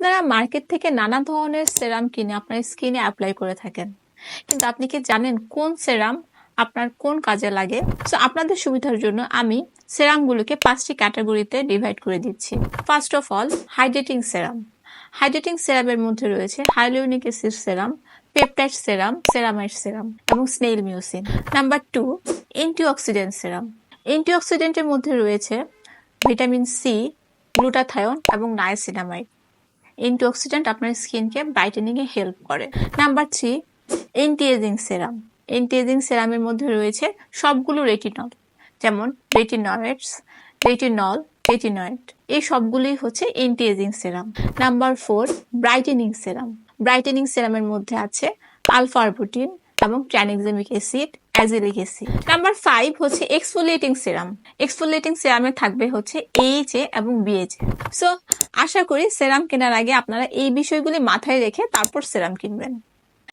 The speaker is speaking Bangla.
আপনারা মার্কেট থেকে নানা ধরনের সেরাম কিনে আপনার স্কিনে অ্যাপ্লাই করে থাকেন। কিন্তু আপনি কি জানেন কোন সেরাম আপনার কোন কাজে লাগে? তো আপনাদের সুবিধার জন্য আমি সেরামগুলোকে পাঁচটি ক্যাটাগরিতে ডিভাইড করে দিচ্ছি। First of all hydrating serum hydrating সেরামের মধ্যে রয়েছে hyaluronic acid serum peptide serum ceramide serum এবং snail mucin number two antioxidant serum অ্যান্টিঅক্সিডেন্টের মধ্যে রয়েছে ভিটামিন সি গ্লুটাথায়ন এবং নাইসিনামাইড অ্যান্টিঅক্সিডেন্ট আপনার স্কিনকে ব্রাইটেনিংয়ে হেল্প করে। Number three aging serum aging সেরামের মধ্যে রয়েছে সবগুলো রেটিনল যেমন রেটিনয়েডস রেটিনল রেটিনয়েড এই সবগুলোই হচ্ছে ageing serum number four brightening serum brightening সেরামের মধ্যে আছে আলফা আরবুটিন এবং tranexamic acid azelaic acid number five হচ্ছে এক্সফোলিয়েটিং সেরাম এক্সফোলিয়েটিং সেরামে থাকবে হচ্ছে এইচ এ এবং বিএইচ সো আশা করি সেরাম কেনার আগে আপনারা এই বিষয়গুলি মাথায় রেখে তারপর সেরাম কিনবেন।